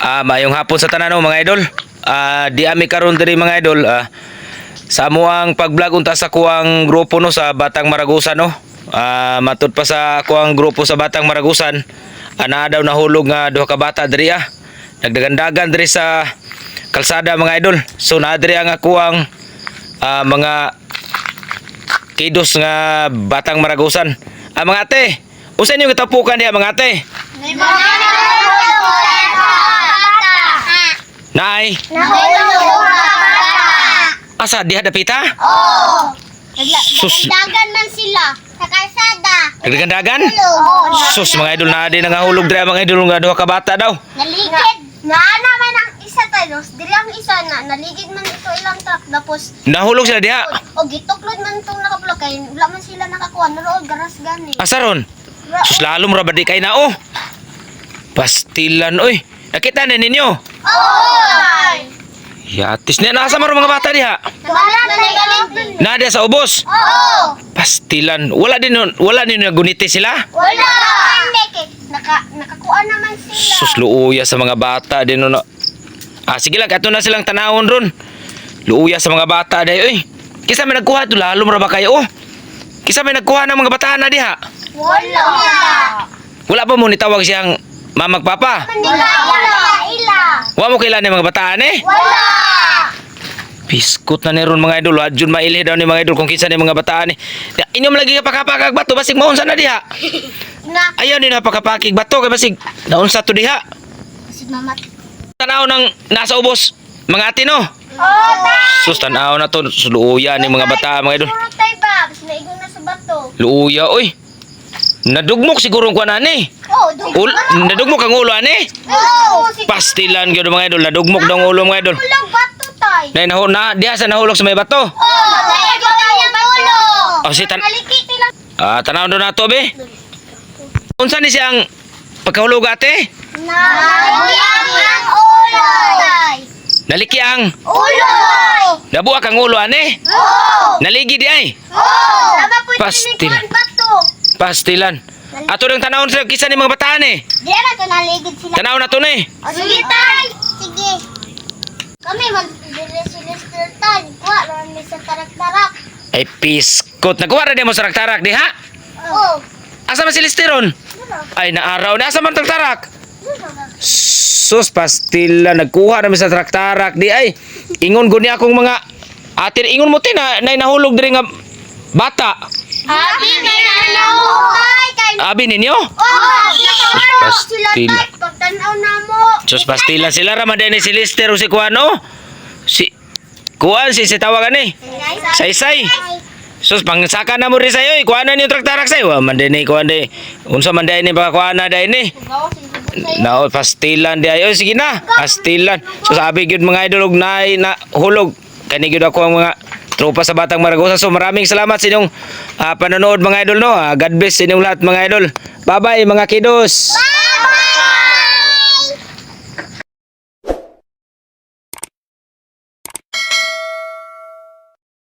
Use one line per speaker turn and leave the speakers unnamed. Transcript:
Ah, mayong hapon sa tanan no, mga idol. Ah, di ami karon diri mga idol. Ah, sa amuang pag-vlog unta sa kuang grupo no sa Batang Maragusan no. Ah, matud pa sa kuang grupo sa Batang Maragusan. Ana daw nahulog nga duha ka bata diri ah. Nagdagandagan diri sa kalsada mga idol. So naa diri ang kuang ah, mga kidos nga Batang Maragusan. Ah, mga ate, usa niyo katapukan diha mga ate?
May mga bata.
Nay,
Nahulog bata.
asa diha dapita?
Oo.
Sus.
Dagan man sila sa kalsada.
Nagdagandagan?
Oo.
Sus, mga idol na di nangahulog diri mga idol nga duha ka bata daw.
Naligid. Na naman ang isa tayo. Diri ang isa na naligid man ito ilang truck tapos
Nahulog sila diha.
o gituklod man itong nakablok kay wala man sila nakakuha naroon garas gani.
Asa ron? Sus, lalom ra ba di kay nao? Pastilan oy. Nakita na ninyo?
Oy.
Yatis na nasa maro mga bata diha.
Wala na galing.
Na diha sa ubos.
Oo.
Pastilan. Wala din wala din naguniti sila.
Wala. Naka nakakuha naman sila.
Sus, luuya sa mga bata din no. Ah, sige lang, ato na silang tanawon ron. Luuya sa mga bata dahi oy. Kisa may nagkuha to lalom ra ba kayo oh? Kisa may nagkuha ng mga bata na diha.
Wala.
Wala pa mo nitawag siyang mamag papa.
Wala. Wala. Ila.
Wa mo kailan ng mga bataan eh.
Wala.
Biskut na ni ron mga idol. Adjun mailih daw ni mga idol kung kinsa ni mga bataan eh. Inyom lagi ka pakapakag bato basig maun sana diha.
Na.
Ayaw ni napakapakig bato kay basig naunsa to diha.
Si mama.
Tanaw ng nasa ubos. Mga ate no.
Oh.
Sus tanaw na to. Luuya ni mga bata mga idol.
Sa.
Luuya oy. Nadugmok siguro ang kuan ani.
Oh, dug-
Ul nadugmok ang ulo ani.
Oh.
Pastilan gyud mga idol. Nadugmok daw ang ulo mga idol.
Ulang bato tay.
Nay na diha sa nahulog sa may bato.
Oh, tay ko yung ulo.
Oh, si tan. Ah, tanaw do na to be. Unsa ni siyang pagkahulog ate?
Naliyang ang ulo. Tay.
Naliki ang
Ulo.
nabuak ang ulo ani.
Oh.
Naligi di ay.
Oh. Tama po
Pastil. Pastilan. Ato dang tanawon sa kisa ni mga bataan eh.
Di na to naligid sila.
Tanaw na to ni.
O sige tay. Sige. Kami mag sila tay. Kuha lang ni sa tarak-tarak.
Ay piskot. Nagkuha ra mo sa raktarak di ha?
Oh.
Asa man si Listeron? Ay naaraw na asa man tagtarak. Sus pastila nagkuha na sa traktarak di ay. Ingon gud ni akong mga atin ingon mo tin na nay nahulog diri nga bata.
Happy na naluhay
Abi ninyo?
Oh,
Pastil.
pagtanaw na mo.
Sus pastila sila ra man din si Lister o si Kuano. Si Kuan si si tawagan ni. Saysay. Sus pangsaka na mo rin sa'yo, ikuha na niyo traktarak sa'yo. Wa man din ni, ikuha din. Unsa man din ni, baka kuha na din ni. Nao, pastilan di ayo. Sige na, pastilan. So sabi gyud mga idol og nay na hulog. Kani gyud ako ang mga tropa sa Batang Maragosa. So maraming salamat sa inyong ah, panonood mga idol no. Ah, God bless sa inyong lahat mga idol. Bye-bye mga kidos.